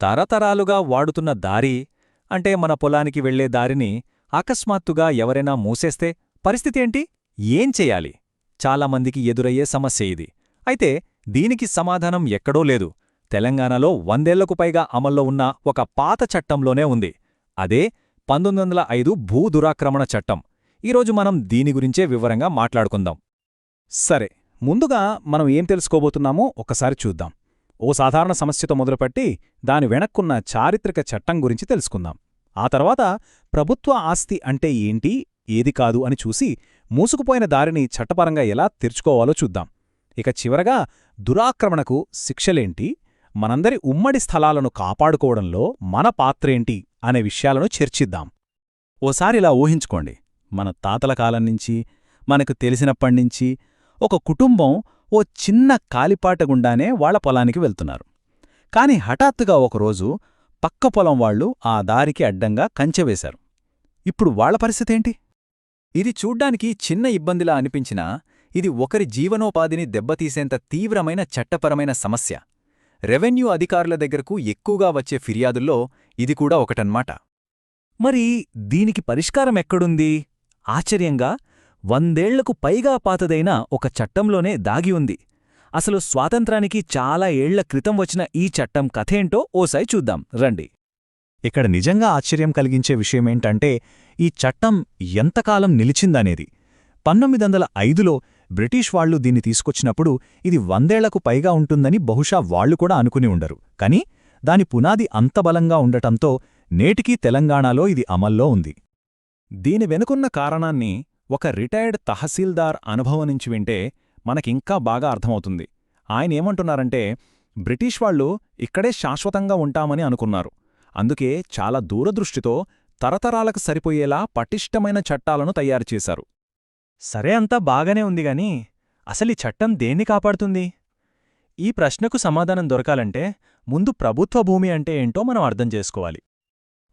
తరతరాలుగా వాడుతున్న దారి అంటే మన పొలానికి వెళ్ళే దారిని అకస్మాత్తుగా ఎవరైనా మూసేస్తే పరిస్థితేంటి ఏం చెయ్యాలి చాలామందికి ఎదురయ్యే సమస్య ఇది. అయితే దీనికి సమాధానం ఎక్కడో లేదు. తెలంగాణలో వందేళ్ళకు పైగా అమల్లో ఉన్న ఒక పాత చట్టంలోనే ఉంది. అదే పంతొమ్మిది వందల ఐదు భూ దురాక్రమణ చట్టం. ఈరోజు మనం దీని గురించే వివరంగా మాట్లాడుకుందాం. సరే ముందుగా మనం ఏం తెలుసుకోబోతున్నామో ఒకసారి చూద్దాం. ఓ సాధారణ సమస్యతో మొదలుపెట్టి దాని వెనక్కున్న చారిత్రక చట్టం గురించి తెలుసుకుందాం. ఆ తర్వాత ప్రభుత్వ ఆస్తి అంటే ఏంటి ఏది కాదు అని చూసి మూసుకుపోయిన దారిని చట్టపరంగా ఎలా తెరుచుకోవాలో చూద్దాం. ఇక చివరగా దురాక్రమణకు శిక్షలేంటి మనందరి ఉమ్మడి స్థలాలను కాపాడుకోవడంలో మన పాత్రేంటి అనే విషయాలను చర్చిద్దాం. ఓసారిలా ఊహించుకోండి. మన తాతల కాలం నుంచి మనకు తెలిసినప్పటినుంచి ఒక కుటుంబం ఓ చిన్న కాలిపాట గుండానే వాళ్ళ పొలానికి వెళ్తున్నారు. కాని హఠాత్తుగా ఒకరోజు పక్క పొలం వాళ్ళు ఆ దారికి అడ్డంగా కంచెవేశారు ఇప్పుడు వాళ్ళ పరిస్థితేంటి ఇది చూడ్డానికి చిన్న ఇబ్బందిలా అనిపించినా ఇది ఒకరి జీవనోపాధిని దెబ్బతీసేంత తీవ్రమైన చట్టపరమైన సమస్య. రెవెన్యూ అధికారుల దగ్గరకు ఎక్కువగా వచ్చే ఫిర్యాదుల్లో ఇది కూడా ఒకటన్మాట. మరి దీనికి పరిష్కారం ఎక్కడుంది? ఆశ్చర్యంగా వందేళ్ళకు పైగా పాతదైన ఒక చట్టంలోనే దాగి ఉంది. అసలు స్వాతంత్రానికి చాలా ఏళ్ళ క్రితం వచ్చిన ఈ చట్టం కథేంటో ఓసారి చూద్దాం. రండి. ఇక్కడ నిజంగా ఆశ్చర్యం కలిగించే విషయమేంటంటే ఈ చట్టం ఎంతకాలం నిలిచిందనేది. పంతొమ్మిది వందల ఐదులో బ్రిటిష్ వాళ్ళు దీన్ని తీసుకొచ్చినప్పుడు ఇది వందేళ్ళకు పైగా ఉంటుందని బహుశా వాళ్ళు కూడా అనుకుని ఉండరు. కాని దాని పునాది అంత బలంగా ఉండటంతో నేటికీ తెలంగాణలో ఇది అమల్లో ఉంది. దీని వెనుకున్న కారణాన్ని ఒక రిటైర్డ్ తహసీల్దార్ అనుభవం నుంచి వింటే మనకింకా బాగా అర్థమవుతుంది. ఆయన ఏమంటున్నారంటే బ్రిటిష్ వాళ్ళు ఇక్కడే శాశ్వతంగా ఉంటామని అనుకున్నారు. అందుకే చాలా దూరదృష్టితో తరతరాలకు సరిపోయేలా పటిష్టమైన చట్టాలను తయారుచేశారు సరే అంతా బాగానే ఉందిగాని అసలీ చట్టం దేన్ని కాపాడుతుంది? ఈ ప్రశ్నకు సమాధానం దొరకాలంటే ముందు ప్రభుత్వ భూమి అంటే ఏంటో మనం అర్థం చేసుకోవాలి.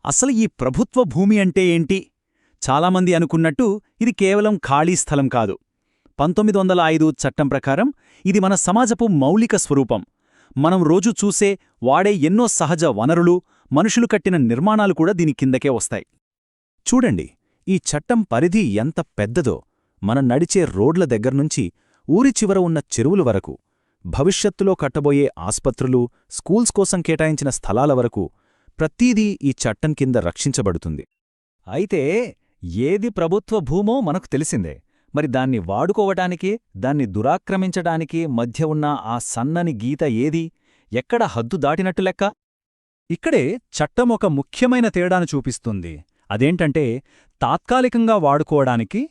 అసలు ఈ ప్రభుత్వ భూమి అంటే ఏంటి? చాలామంది అనుకున్నట్టు ఇది కేవలం ఖాళీ స్థలం కాదు. పంతొమ్మిది వందల ఐదు చట్టం ప్రకారం ఇది మన సమాజపు మౌలిక స్వరూపం. మనం రోజు చూసే వాడే ఎన్నో సహజ వనరులు మనుషులు కట్టిన నిర్మాణాలు కూడా దీని కిందకే వస్తాయి. చూడండి ఈ చట్టం పరిధి ఎంత పెద్దదో. మనం నడిచే రోడ్ల దగ్గర్నుంచి ఊరి చివర ఉన్న చెరువుల వరకు భవిష్యత్తులో కట్టబోయే ఆస్పత్రులు స్కూల్స్ కోసం కేటాయించిన స్థలాల వరకు ప్రతీదీ ఈ చట్టం కింద రక్షించబడుతుంది. అయితే ఏది ప్రభుత్వ భూమో మనకు తెలిసిందే. మరి దాన్ని వాడుకోవటానికి దాన్ని దురాక్రమించడానికి మధ్య ఉన్న ఆ సన్నని గీత ఏది? ఎక్కడ హద్దు దాటినట్టు లెక్క? ఇక్కడే చట్టం ఒక ముఖ్యమైన తేడాను చూపిస్తుంది. అదేంటంటే తాత్కాలికంగా వాడుకోవడానికి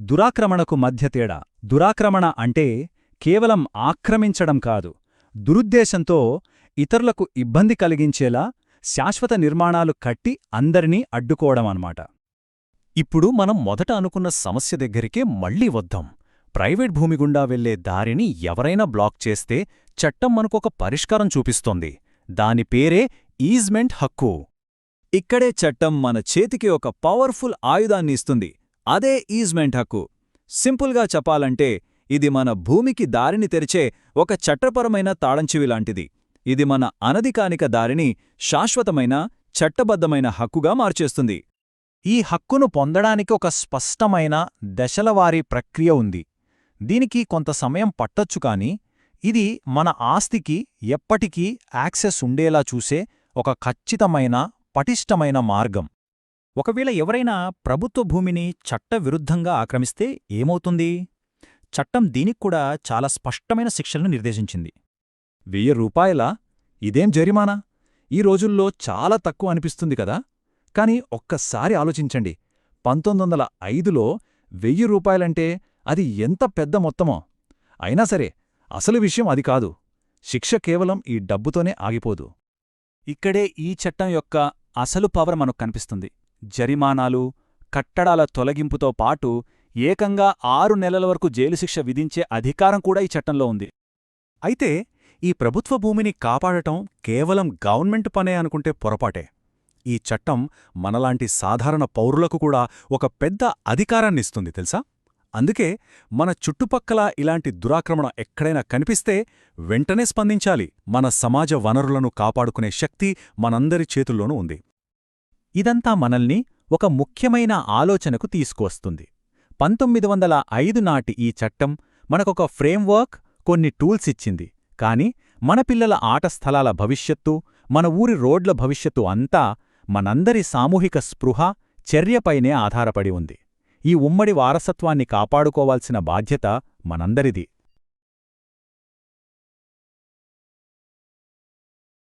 దురాక్రమణకు మధ్య తేడా. దురాక్రమణ అంటే కేవలం ఆక్రమించడం కాదు. దురుద్దేశంతో ఇతరులకు ఇబ్బంది కలిగించేలా శాశ్వత నిర్మాణాలు కట్టి అందరినీ అడ్డుకోవడం అన్నమాట. ఇప్పుడు మనం మొదట అనుకున్న సమస్య దగ్గరికే మళ్ళీ వద్దాం. ప్రైవేట్ భూమి గుండా వెళ్ళే దారిని ఎవరైనా బ్లాక్ చేస్తే చట్టం మనకొక పరిష్కారం చూపిస్తోంది. దాని పేరే ఈజ్మెంట్ హక్కు. ఇక్కడే చట్టం మన చేతికి ఒక పవర్ఫుల్ ఆయుధాన్ని ఇస్తుంది. అదే ఈజ్మెంట్ హక్కు. సింపుల్గా చెప్పాలంటే ఇది మన భూమికి దారిని తెరిచే ఒక చట్టపరమైన తాళంచివిలాంటిది ఇది మన అనధికానిక దారిని శాశ్వతమైన చట్టబద్ధమైన హక్కుగా మార్చేస్తుంది. ఈ హక్కును పొందడానికి ఒక స్పష్టమైన దశలవారీ ప్రక్రియ ఉంది. దీనికి కొంత సమయం పట్టొచ్చు కాని ఇది మన ఆస్తికి ఎప్పటికీ యాక్సెస్ ఉండేలా చూసే ఒక ఖచ్చితమైన పటిష్టమైన మార్గం. ఒకవేళ ఎవరైనా ప్రభుత్వ భూమిని చట్టవిరుద్ధంగా ఆక్రమిస్తే ఏమవుతుంది? చట్టం దీనిక్కూడా చాలా స్పష్టమైన శిక్షలను నిర్దేశించింది. వెయ్యి రూపాయలా? ఇదేం జరిమానా? ఈ రోజుల్లో చాలా తక్కువ అనిపిస్తుంది కదా. కాని ఒక్కసారి ఆలోచించండి. పంతొమ్మిది వందల ఐదులో వెయ్యి రూపాయలంటే అది ఎంత పెద్ద మొత్తమో. అయినా సరే అసలు విషయం అది కాదు. శిక్ష కేవలం ఈ డబ్బుతోనే ఆగిపోదు. ఇక్కడే ఈ చట్టం యొక్క అసలు పవర్ మనకు కనిపిస్తుంది. జరిమానాలు కట్టడాల తొలగింపుతో పాటు ఏకంగా ఆరు నెలల వరకు జైలు శిక్ష విధించే అధికారం కూడా ఈ చట్టంలో ఉంది. అయితే ఈ ప్రభుత్వ భూమిని కాపాడటం కేవలం గవర్నమెంట్ పనే అనుకుంటే పొరపాటే. ఈ చట్టం మనలాంటి సాధారణ పౌరులకు కూడా ఒక పెద్ద అధికారాన్నిస్తుంది తెలుసా? అందుకే మన చుట్టుపక్కల ఇలాంటి దురాక్రమణ ఎక్కడైనా కనిపిస్తే వెంటనే స్పందించాలి. మన సమాజ వనరులను కాపాడుకునే శక్తి మనందరి చేతుల్లోనూ ఉంది. ఇదంతా మనల్ని ఒక ముఖ్యమైన ఆలోచనకు తీసుకువస్తుంది. పంతొమ్మిది వందల ఐదు నాటి ఈ చట్టం మనకొక ఫ్రేమ్వర్క్ కొన్ని టూల్స్ ఇచ్చింది. కాని మన పిల్లల ఆట స్థలాల భవిష్యత్తు మన ఊరి రోడ్ల భవిష్యత్తు అంతా మనందరి సామూహిక స్పృహ చర్యపైనే ఆధారపడి ఉంది. ఈ ఉమ్మడి వారసత్వాన్ని కాపాడుకోవాల్సిన బాధ్యత మనందరిది.